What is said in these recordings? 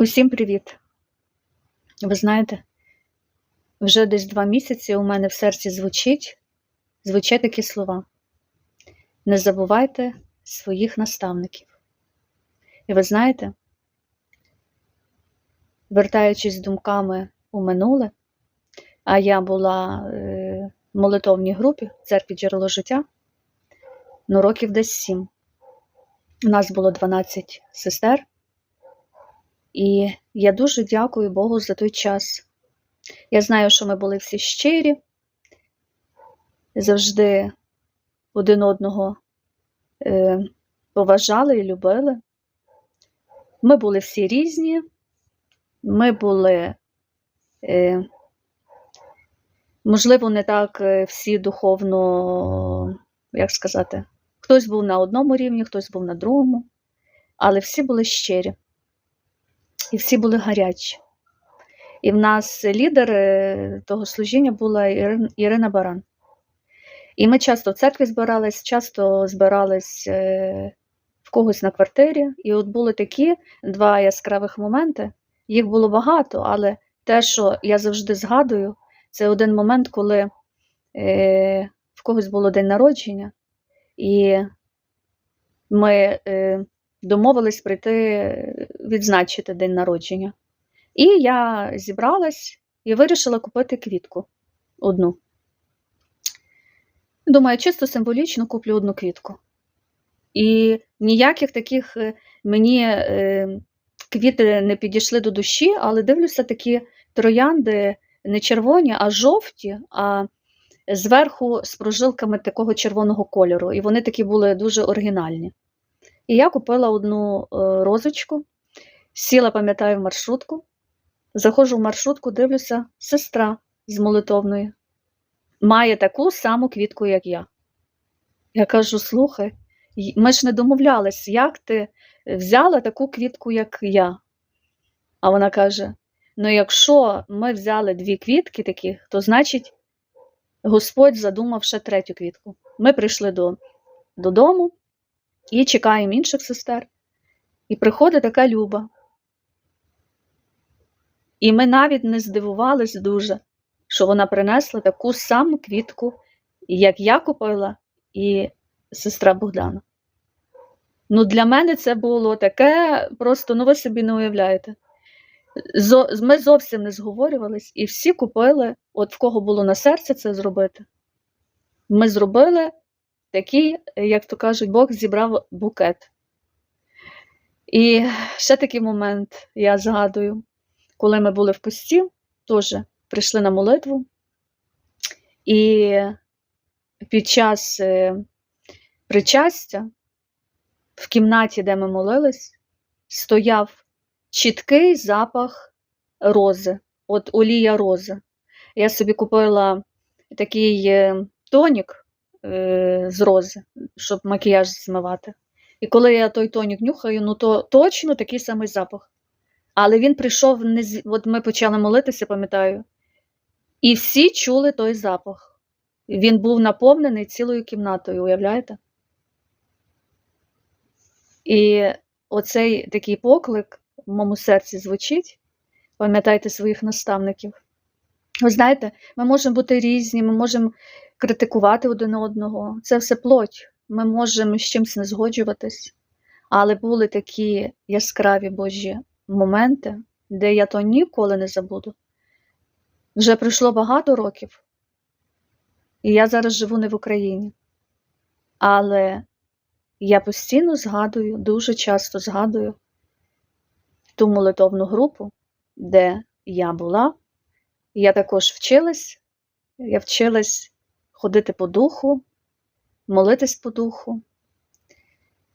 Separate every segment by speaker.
Speaker 1: Усім привіт! Ви знаєте, вже десь два місяці у мене в серці звучить, звучать такі слова. Не забувайте своїх наставників. І ви знаєте, вертаючись думками у минуле, а я була е, в молитовній групі в церкві джерело життя, ну років десь сім. У нас було 12 сестер. І я дуже дякую Богу за той час. Я знаю, що ми були всі щирі, завжди один одного е, поважали і любили. Ми були всі різні, ми були, е, можливо, не так е, всі духовно, як сказати, хтось був на одному рівні, хтось був на другому, але всі були щирі. І всі були гарячі. І в нас лідер е, того служіння була Ірина Баран. І ми часто в церкві збирались, часто збирались е, в когось на квартирі. І от були такі два яскравих моменти. Їх було багато, але те, що я завжди згадую, це один момент, коли е, в когось було день народження, і ми домовились прийти відзначити день народження. І я зібралась і вирішила купити квітку одну. Думаю, чисто символічно куплю одну квітку. І ніяких таких е, мені е, квіти не підійшли до душі, але дивлюся, такі троянди не червоні, а жовті, а зверху з прожилками такого червоного кольору. І вони такі були дуже оригінальні. І я купила одну е, розочку, сіла, пам'ятаю, в маршрутку. Заходжу в маршрутку, дивлюся, сестра з молитовної має таку саму квітку, як я. Я кажу: слухай, ми ж не домовлялись, як ти взяла таку квітку, як я. А вона каже: ну, якщо ми взяли дві квітки такі, то значить Господь задумав ще третю квітку. Ми прийшли до, додому і чекаємо інших сестер. І приходить така Люба. І ми навіть не здивувались дуже, що вона принесла таку саму квітку, як я купила, і сестра Богдана. Ну, для мене це було таке, просто, ну ви собі не уявляєте. Ми зовсім не зговорювались, і всі купили, от в кого було на серці це зробити. Ми зробили такий, як то кажуть, Бог зібрав букет. І ще такий момент я згадую, коли ми були в пості, теж прийшли на молитву, і під час е, причастя в кімнаті, де ми молились, стояв чіткий запах рози, от олія рози. Я собі купила такий е, тонік з рози, щоб макіяж змивати. І коли я той тонік нюхаю, ну то точно такий самий запах. Але він прийшов, не з... от ми почали молитися, пам'ятаю, і всі чули той запах. Він був наповнений цілою кімнатою, уявляєте? І оцей такий поклик в моєму серці звучить. Пам'ятайте своїх наставників. Ви знаєте, ми можемо бути різні, ми можемо критикувати один одного. Це все плоть. Ми можемо з чимось не згоджуватись. Але були такі яскраві Божі моменти, де я то ніколи не забуду. Вже пройшло багато років, і я зараз живу не в Україні. Але я постійно згадую, дуже часто згадую ту молитовну групу, де я була. Я також вчилась, я вчилась ходити по духу, молитись по духу.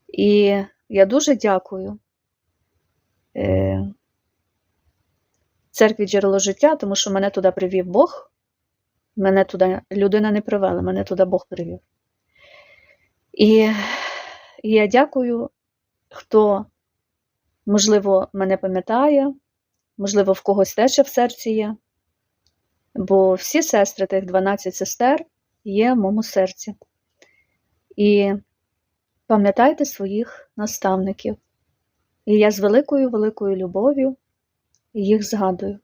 Speaker 1: І я дуже дякую е, церкві джерело життя, тому що мене туди привів Бог. Мене туди людина не привела, мене туди Бог привів. І, і я дякую, хто, можливо, мене пам'ятає, можливо, в когось теж в серці є. Бо всі сестри, тих 12 сестер, є в моєму серці. І пам'ятайте своїх наставників. І я з великою великою любов'ю їх згадую.